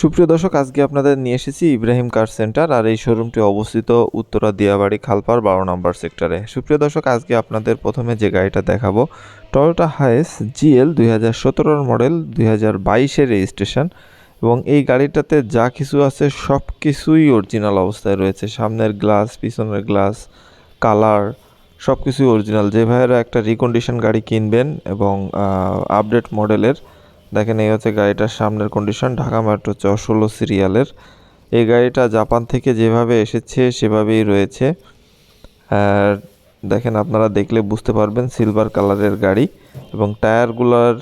সুপ্রিয় দর্শক, আজকে আপনাদের নিয়ে এসেছি ইব্রাহিম কার সেন্টার আর এই শোরুমটি অবস্থিত উত্তরা দিয়াবাড়ি খালপার বারো নম্বর সেক্টরে। সুপ্রিয় দর্শক, আজকে আপনাদের প্রথমে যে গাড়িটা দেখাবো টয়োটা হায়েস জিএল দুই হাজার সতেরোর মডেল দুই হাজার বাইশের রেজিস্ট্রেশন এবং এই গাড়িটাতে যা কিছু আছে সব কিছুই অরিজিনাল অবস্থায় রয়েছে। সামনের গ্লাস পিছনের গ্লাস কালার সব কিছুই অরিজিনাল যে ভাইয়েরা একটা রিকন্ডিশন গাড়ি কিনবেন এবং আপডেট মডেলের দেখেন, এই হচ্ছে গাড়িটার সামনের কন্ডিশন ঢাকা মেট্রো চ, ষোলো সিরিয়ালের এই গাড়িটা জাপান থেকে যেভাবে এসেছে, সেভাবেই রয়েছে। আর দেখেন, আপনারা দেখলে বুঝতে পারবেন সিলভার কালারের গাড়ি এবং টায়ারগুলোর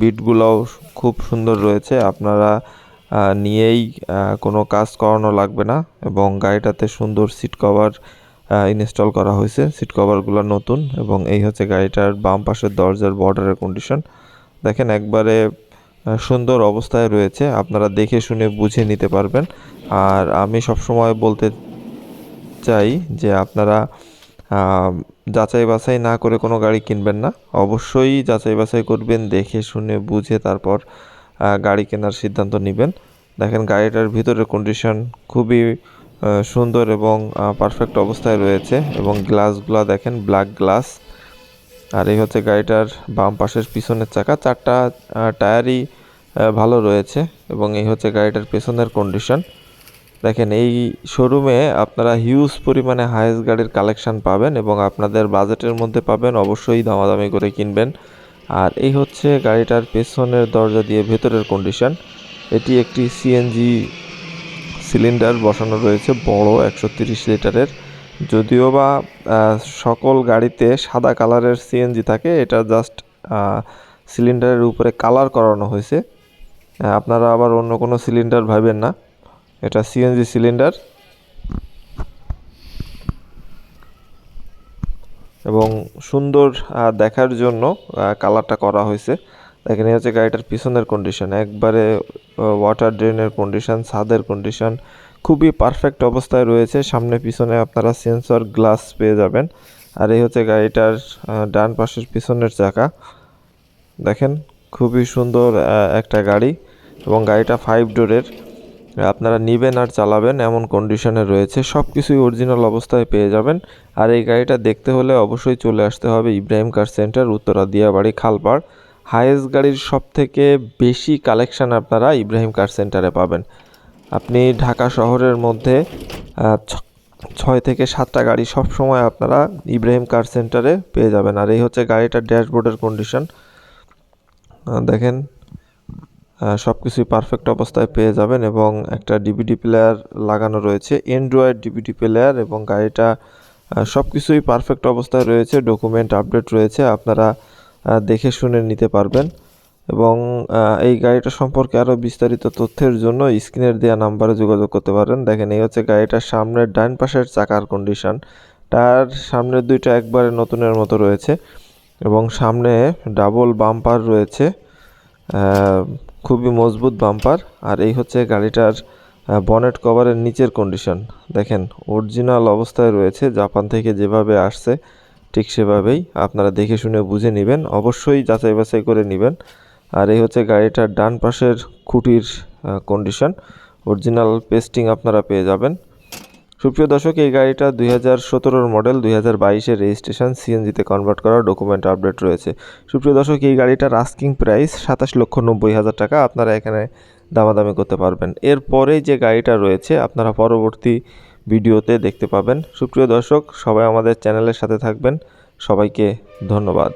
বিটগুলোও খুব সুন্দর রয়েছে। আপনারা নিয়েই কোনো কাজ করানো লাগবে না এবং গাড়িটাতে সুন্দর সিট কভার ইনস্টল করা হয়েছে। সিট কভারগুলো নতুন এবং এই হচ্ছে গাড়িটার বাম পাশের দরজার বর্ডারের কন্ডিশন দেখেন, একবারে সুন্দর অবস্থায় রয়েছে। আপনারা দেখে শুনে বুঝে নিতে পারবেন। আর আমি সবসময় বলতে চাই যে আপনারা যাচাই বাছাই না করে কোনো গাড়ি কিনবেন না। অবশ্যই যাচাই বাছাই করবেন, দেখে শুনে বুঝে তারপর গাড়ি কেনার সিদ্ধান্ত নেবেন। দেখেন গাড়িটার ভিতরের কন্ডিশন খুবই সুন্দর এবং পারফেক্ট অবস্থায় রয়েছে এবং গ্লাসগুলো দেখেন ব্ল্যাক গ্লাস আর এই হচ্ছে গাড়িটার বাম পাশের পিছনের চাকা। চারটা টায়ারই ভালো রয়েছে এবং এই হচ্ছে গাড়িটার পেছনের কন্ডিশন দেখেন, এই শোরুমে আপনারা হিউজ পরিমাণে হায়েস্ট গাড়ির কালেকশন পাবেন এবং আপনাদের বাজেটের মধ্যে পাবেন, অবশ্যই দামাদামি করে কিনবেন। আর এই হচ্ছে গাড়িটার পেছনের দরজা দিয়ে ভেতরের কন্ডিশন এটি একটি সিএনজি সিলিন্ডার বসানো রয়েছে, বড়, একশো লিটারের। যদিও বা সকল গাড়িতে সাদা কালারের সিএনজি থাকে, এটা জাস্ট সিলিন্ডারের উপরে কালার করানো হয়েছে। আপনারা আবার অন্য কোনো সিলিন্ডার ভাবেন না, এটা সিএনজি সিলিন্ডার এবং সুন্দর দেখার জন্য কালারটা করা হয়েছে। দেখেন হচ্ছে গাড়িটার পিছনের কন্ডিশন একবারে ওয়াটার ড্রেনের কন্ডিশন ছাদের কন্ডিশন খুবই পারফেক্ট অবস্থায় রয়েছে। সামনে পিছনে আপনারা সেন্সর গ্লাস পেয়ে যাবেন। আর এই হচ্ছে গাড়িটার ডান পাশের পিছনের চাকা। দেখেন, খুবই সুন্দর একটা গাড়ি এবং গাড়িটা ফাইভ ডোরের আপনারা নিবেন আর চালাবেন, এমন কন্ডিশনে রয়েছে। সব কিছুই অরিজিনাল অবস্থায় পেয়ে যাবেন। আর এই গাড়িটা দেখতে হলে অবশ্যই চলে আসতে হবে Ibrahim car centre Uttara Diabari Khalpar. Highest গাড়ির সব থেকে বেশি কালেকশন আপনারা ইব্রাহিম কার সেন্টারে পাবেন। আপনি ঢাকা শহরের মধ্যে ছয় থেকে সাতটা গাড়ি সব সময় আপনারা ইব্রাহিম কার সেন্টারে পেয়ে যাবেন। আর এই হচ্ছে গাড়িটার ড্যাশবোর্ডের কন্ডিশন। দেখেন সব কিছুই পারফেক্ট অবস্থায় পেয়ে যাবেন এবং একটা ডিভিডি প্লেয়ার লাগানো রয়েছে, অ্যান্ড্রয়েড ডিভিডি প্লেয়ার এবং গাড়িটা সব কিছুই পারফেক্ট অবস্থায় রয়েছে, ডকুমেন্ট আপডেট রয়েছে, আপনারা দেখে শুনে নিতে পারবেন। এবং এই গাড়িটা সম্পর্কে আরও বিস্তারিত তথ্যের জন্য স্ক্রিনের দেওয়া নাম্বারে যোগাযোগ করতে পারেন। দেখেন, এই হচ্ছে গাড়িটার সামনের ডান পাশের চাকার কন্ডিশন তার সামনের দুইটা একবারে নতুনের মতো রয়েছে এবং সামনে ডাবল বাম্পার রয়েছে খুবই মজবুত বাম্পার আর এই হচ্ছে গাড়িটার বনেট কভারের নিচের কন্ডিশন দেখেন অরিজিনাল অবস্থায় রয়েছে, জাপান থেকে যেভাবে আসছে ঠিক সেভাবেই। আপনারা দেখে শুনে বুঝে নেবেন। অবশ্যই যাচাই বাছাই করে নেবেন। আর এই হচ্ছে গাড়িটার ডান পাশের খুঁটির কন্ডিশন অরিজিনাল পেস্টিং আপনারা পেয়ে যাবেন। সুপ্রিয় দর্শক, এই গাড়িটা দুই হাজার সতেরোর মডেল দুই হাজার বাইশের রেজিস্ট্রেশন সিএনজিতে কনভার্ট করা ডকুমেন্ট আপডেট রয়েছে। সুপ্রিয় দর্শক, এই গাড়িটার আস্কিং প্রাইস সাতাশ লক্ষ নব্বই হাজার টাকা। আপনারা এখানে দামাদামি করতে পারবেন। এরপরে যে গাড়িটা রয়েছে, আপনারা পরবর্তী ভিডিওতে দেখতে পাবেন। সুপ্রিয় দর্শক, সবাই আমাদের চ্যানেলের সাথে থাকবেন। সবাইকে ধন্যবাদ।